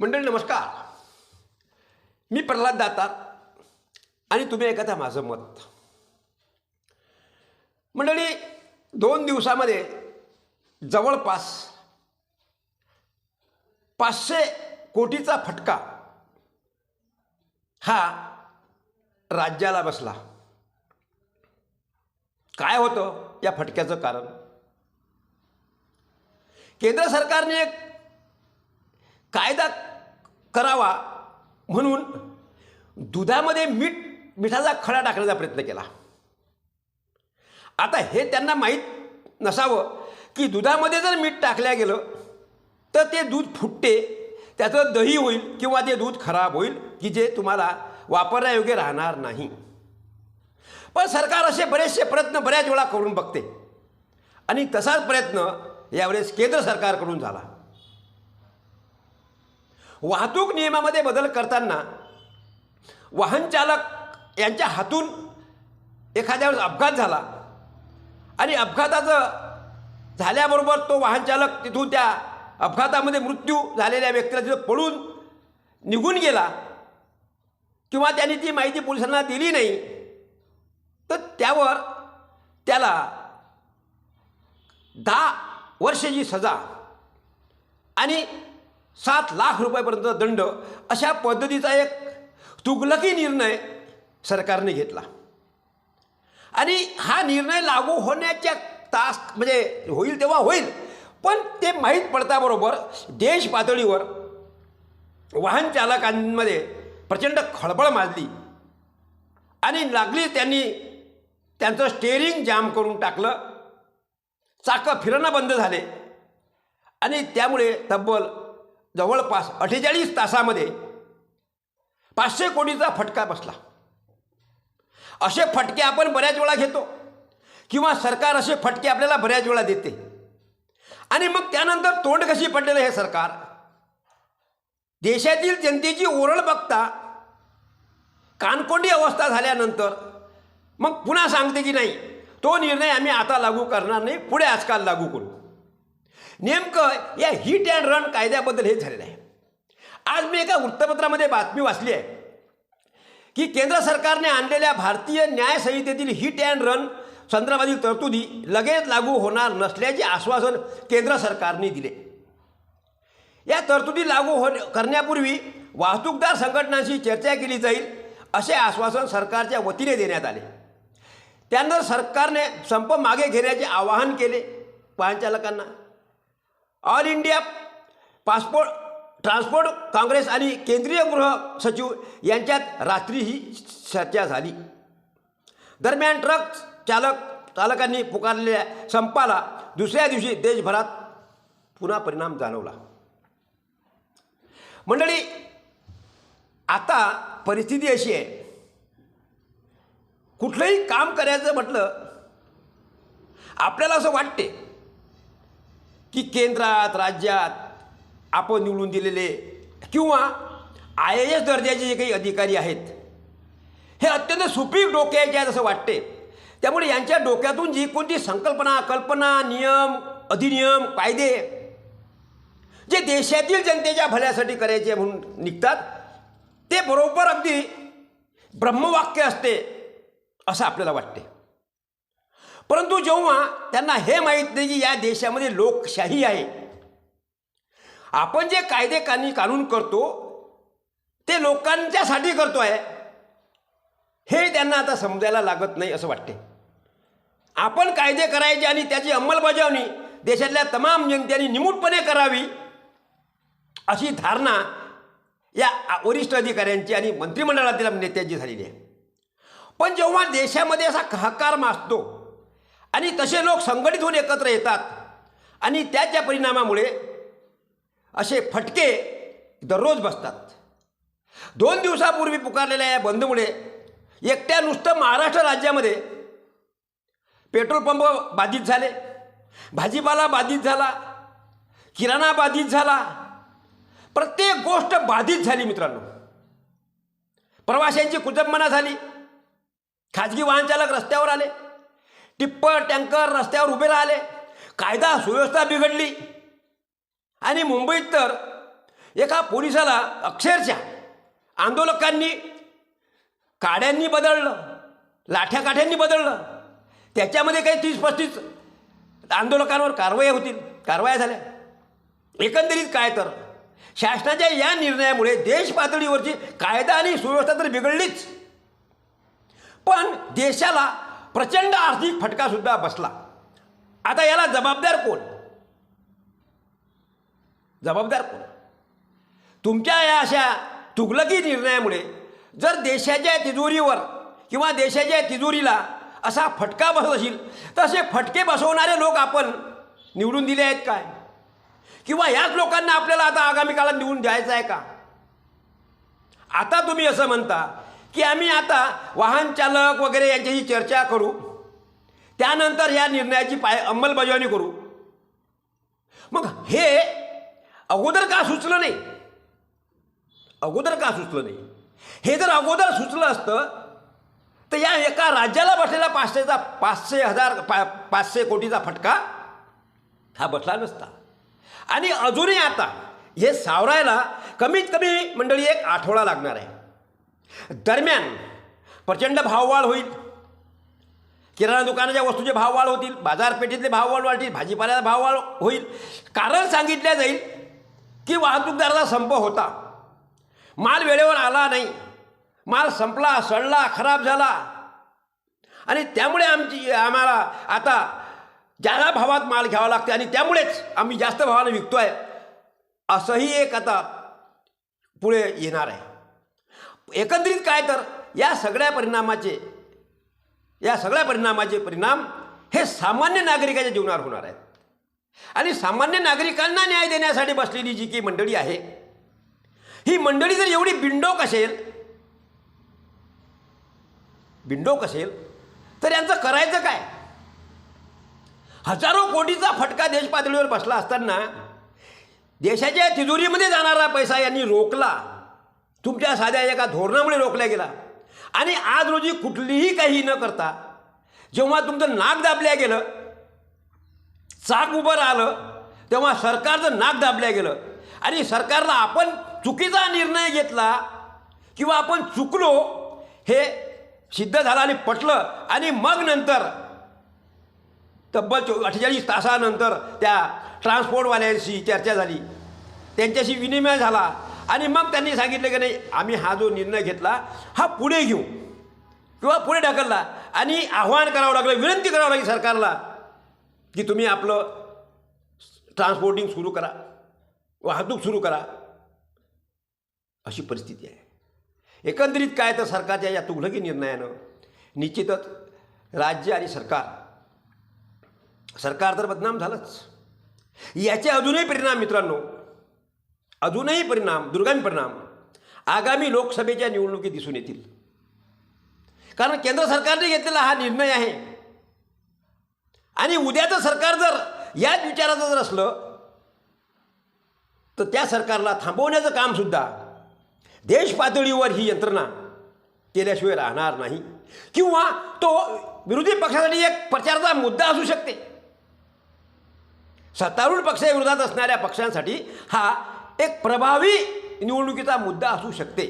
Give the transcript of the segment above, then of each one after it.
मंडळी नमस्कार. मी प्रल्हाद दातार आणि तुम्ही ऐकता माझं मत. मंडळी दोन दिवसामध्ये जवळपास पाचशे कोटीचा फटका हा राज्याला बसला. काय होतं या फटक्याचं कारण? केंद्र सरकारने एक कायदा करावा म्हणून दुधामध्ये मीठ मिठाचा खडा टाकण्याचा प्रयत्न केला. आता हे त्यांना माहीत नसावं की दुधामध्ये जर मीठ टाकल्या गेलं तर ते दूध फुटते त्याचं दही होईल किंवा ते दूध खराब होईल की जे तुम्हाला वापरण्यायोग्य राहणार नाही. पण सरकार असे बरेचसे प्रयत्न बऱ्याच वेळा करून बघते. आणि तसाच प्रयत्न यावेळेस केंद्र सरकारकडून झाला. वाहतूक नियमामध्ये बदल करताना वाहन चालक यांच्या हातून एखाद्या वेळेस अपघात झाला आणि अपघाताचं झाल्याबरोबर तो वाहनचालक तिथून त्या अपघातामध्ये मृत्यू झालेल्या व्यक्तीला तिथं पळून निघून गेला किंवा त्यांनी ती माहिती पोलिसांना दिली नाही तर त्यावर त्याला दहा वर्षाची सजा आणि सात लाख रुपयापर्यंत दंड अशा पद्धतीचा एक तुगलकी निर्णय सरकारने घेतला. आणि हा निर्णय लागू होण्याच्या तास म्हणजे होईल तेव्हा होईल पण ते माहीत पडताबरोबर देश पातळीवर वाहन चालकांमध्ये प्रचंड खळबळ माजली. आणि लागली त्यांनी त्यांचं स्टेअरिंग जाम करून टाकलं. चाकं फिरणं बंद झाले. आणि त्यामुळे तब्बल जवळपास अठ्ठेचाळीस तासामध्ये पाचशे कोटीचा फटका बसला. असे फटके आपण बऱ्याच वेळा घेतो किंवा सरकार असे फटके आपल्याला बऱ्याच वेळा देते. आणि मग त्यानंतर तोंड कशी पडलेलं हे सरकार? देशातील जनतेची ओरड बघता कानकोंडी अवस्था झाल्यानंतर मग पुन्हा सांगते की नाही तो निर्णय आम्ही आता लागू करणार नाही पुढे आजकाल लागू करू. नेमकं या हिट अँड रन कायद्याबद्दल हे झालेलं आहे. आज मी एका वृत्तपत्रामध्ये बातमी वाचली आहे की केंद्र सरकारने आणलेल्या भारतीय न्याय संहितेतील हिट अँड रन संदर्भातील तरतुदी लगेच लागू होणार नसल्याचे आश्वासन केंद्र सरकारने दिले. या तरतुदी लागू हो करण्यापूर्वी वाहतूकदार संघटनांशी चर्चा केली जाईल असे आश्वासन सरकारच्या वतीने देण्यात आले. त्यानंतर सरकारने संप मागे घेण्याचे आवाहन केले. वाहनचालकांना All India Passport Transport Congress आणि केंद्रीय गृह सचिव यांच्यात रात्री ही चर्चा झाली. दरम्यान ट्रक चालक चालकांनी पुकारलेल्या संपाला दुसऱ्या दिवशी देशभरात पुन्हा परिणाम जाणवला. मंडळी आता परिस्थिती अशी आहे. कुठलंही काम करायचं म्हटलं आपल्याला असं वाटते की केंद्रात राज्यात आपण निवडून दिलेले किंवा आय ए एस दर्जाचे जे काही अधिकारी आहेत हे अत्यंत सुपीक डोक्याचे आहेत असं वाटते. त्यामुळे यांच्या डोक्यातून जी कोणती संकल्पना कल्पना नियम अधिनियम कायदे जे देशातील जनतेच्या भल्यासाठी करायचे म्हणून निघतात ते बरोबर अगदी ब्रह्मवाक्य असते असं आपल्याला वाटते. परंतु जेव्हा त्यांना हे माहीत नाही की या देशामध्ये लोकशाही आहे आपण जे कायदे कानी कानून करतो ते लोकांच्यासाठी करतो आहे हे त्यांना आता समजायला लागत नाही असं वाटते. आपण कायदे करायचे आणि त्याची अंमलबजावणी देशातल्या तमाम जनतेने निमूटपणे करावी अशी धारणा या वरिष्ठ अधिकाऱ्यांची आणि मंत्रिमंडळातील नेत्यांची झालेली आहे. पण जेव्हा देशामध्ये असा हाकार मासतो आणि तसे लोक संघटित होऊन एकत्र येतात. आणि त्याच्या परिणामामुळे असे फटके दररोज बसतात. दोन दिवसापूर्वी पुकारलेल्या या बंदमुळे एकट्या नुसतं महाराष्ट्र राज्यामध्ये पेट्रोल पंप बाधित झाले भाजीपाला बाधित झाला किराणा बाधित झाला. प्रत्येक गोष्ट बाधित झाली मित्रांनो. प्रवाशांची कुचंबना झाली. खाजगी वाहनचालक रस्त्यावर आले. टिप्पर टँकर रस्त्यावर उभे राहिले. कायदा सुव्यवस्था बिघडली. आणि मुंबईत तर एका पोलिसाला अक्षरशः आंदोलकांनी काड्यांनी बदललं लाठ्या काठ्यांनी बदललं. त्याच्यामध्ये काही तीस पस्तीस आंदोलकांवर कारवाया होतील कारवाया झाल्या. एकंदरीत काय तर शासनाच्या या निर्णयामुळे देश पातळीवरची कायदा आणि सुव्यवस्था तर बिघडलीच. पण देशाला प्रचंड आर्थिक फटकासुद्धा बसला. आता याला जबाबदार कोण? जबाबदार कोण? तुमच्या या अशा तुगलकी निर्णयामुळे जर देशाच्या तिजोरीवर किंवा देशाच्या तिजोरीला असा फटका बसत असेल तर असे फटके बसवणारे लोक आपण निवडून दिले आहेत काय? किंवा याच लोकांना आपल्याला आता आगामी काळात निवडून द्यायचं आहे का? आता तुम्ही असं म्हणता की आम्ही आता वाहन चालक वगैरे यांच्याशी चर्चा करू. त्यानंतर या निर्णयाची पाय अंमलबजावणी करू. मग हे अगोदर का सुचलं नाही? अगोदर का सुचलं नाही? हे जर अगोदर सुचलं असतं तर या एका राज्याला बसलेला पाचशेचा पाचशे हजार पा पाचशे कोटीचा फटका हा बसला नसता. आणि अजूनही आता हे सावरायला कमीत कमी मंडळी एक आठवडा लागणार आहे. दरम्यान प्रचंड भाववाढ होईल. किराणा दुकानाच्या वस्तूचे भाववाढ होतील बाजारपेठेतले भाववाढ वाढतील भाजीपाल्याचा भाववाढ होईल. कारण सांगितलं जाईल की वाहतूकदाराचा संप होता. माल वेळेवर आला नाही. माल संपला सडला खराब झाला. आणि त्यामुळे आमची आम्हाला आता ज्यादा भावात माल घ्यावा लागते आणि त्यामुळेच आम्ही जास्त भावाने विकतो आहे असंही एक आता पुढे येणार आहे. एकंदरीत काय तर या सगळ्या परिणामाचे या सगळ्या परिणामाचे परिणाम हे सामान्य नागरिकाच्या जीवनावर होणार आहेत. आणि सामान्य नागरिकांना न्याय देण्यासाठी बसलेली जी काही मंडळी आहे ही मंडळी जर एवढी बिंडोक असेल बिंडोक असेल तर यांचं करायचं काय? हजारो कोटीचा फटका देशपातळीवर बसला असताना देशाच्या तिजोरीमध्ये जाणारा पैसा यांनी रोखला. तुमच्या साध्या एका धोरणामुळे रोखला गेला. आणि आज रोजी कुठलीही काही न करता जेव्हा तुमचं नाक दाबल्या गेलं चाक उभं राहिलं तेव्हा सरकारचं नाक दाबल्या गेलं. आणि सरकारला आपण चुकीचा निर्णय घेतला किंवा आपण चुकलो हे सिद्ध झालं आणि पटलं. आणि मग नंतर तब्बल चो अठ्ठेचाळीस तासानंतर त्या ट्रान्सपोर्टवाल्यांशी चर्चा झाली. त्यांच्याशी विनिमय झाला. आणि मग त्यांनी सांगितलं की नाही आम्ही हा जो निर्णय घेतला हा पुढे घेऊ. किंवा पुढे ढकलला. आणि आव्हान करावं लागलं विनंती करावं लागली सरकारला की तुम्ही आपलं ट्रान्सपोर्टिंग सुरू करा वाहतूक सुरू करा. अशी परिस्थिती आहे. एकंदरीत काय तर सरकारच्या या तुघलकी निर्णयानं निश्चितच राज्य आणि सरकार सरकार तर बदनाम झालंच. याचे अजूनही परिणाम मित्रांनो अजूनही परिणाम दुर्गामी परिणाम. आगामी लोकसभेच्या निवडणुकीत दिसून येतील. कारण केंद्र सरकारने घेतलेला हा निर्णय आहे. आणि उद्याचं सरकार जर याच विचाराचं जर असलं तर त्या सरकारला थांबवण्याचं कामसुद्धा देश पातळीवर ही यंत्रणा केल्याशिवाय राहणार नाही. किंवा तो विरोधी पक्षासाठी एक प्रचाराचा मुद्दा असू शकते. सत्तारूढ पक्षाविरोधात असणाऱ्या पक्षांसाठी हा एक प्रभावी निवडणुकीचा मुद्दा असू शकते.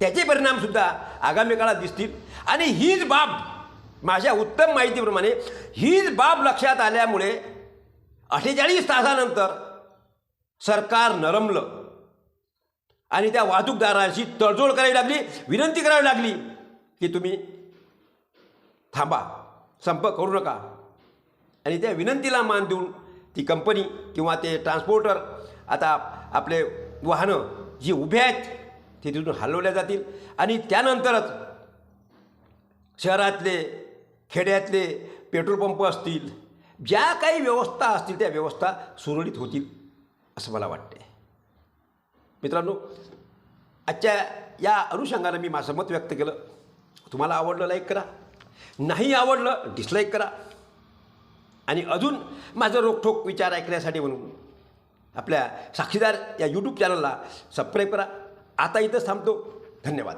त्याचे परिणामसुद्धा आगामी काळात दिसतील. आणि हीच बाब माझ्या उत्तम माहितीप्रमाणे हीच बाब लक्षात आल्यामुळे अठ्ठेचाळीस तासानंतर सरकार नरमलं. आणि त्या वाहतूकदारांशी तडजोड करावी लागली विनंती करावी लागली की तुम्ही थांबा संप करू नका. आणि त्या विनंतीला मान देऊन ती कंपनी किंवा ते ट्रान्सपोर्टर आता आपले वाहनं जी उभे आहेत ते तिथून हलवल्या जातील. आणि त्यानंतरच शहरातले खेड्यातले पेट्रोल पंप असतील ज्या काही व्यवस्था असतील त्या व्यवस्था सुरळीत होतील असं मला वाटते मित्रांनो आजच्या या अनुषंगानं मी माझं मत व्यक्त केलं. तुम्हाला आवडलं लाईक करा. नाही आवडलं डिसलाईक करा. आणि अजून माझं रोखठोक विचार ऐकण्यासाठी म्हणून आपल्या साक्षीदार या यूट्यूब चॅनलला सबस्क्राईब करा. आता इथंच थांबतो. धन्यवाद.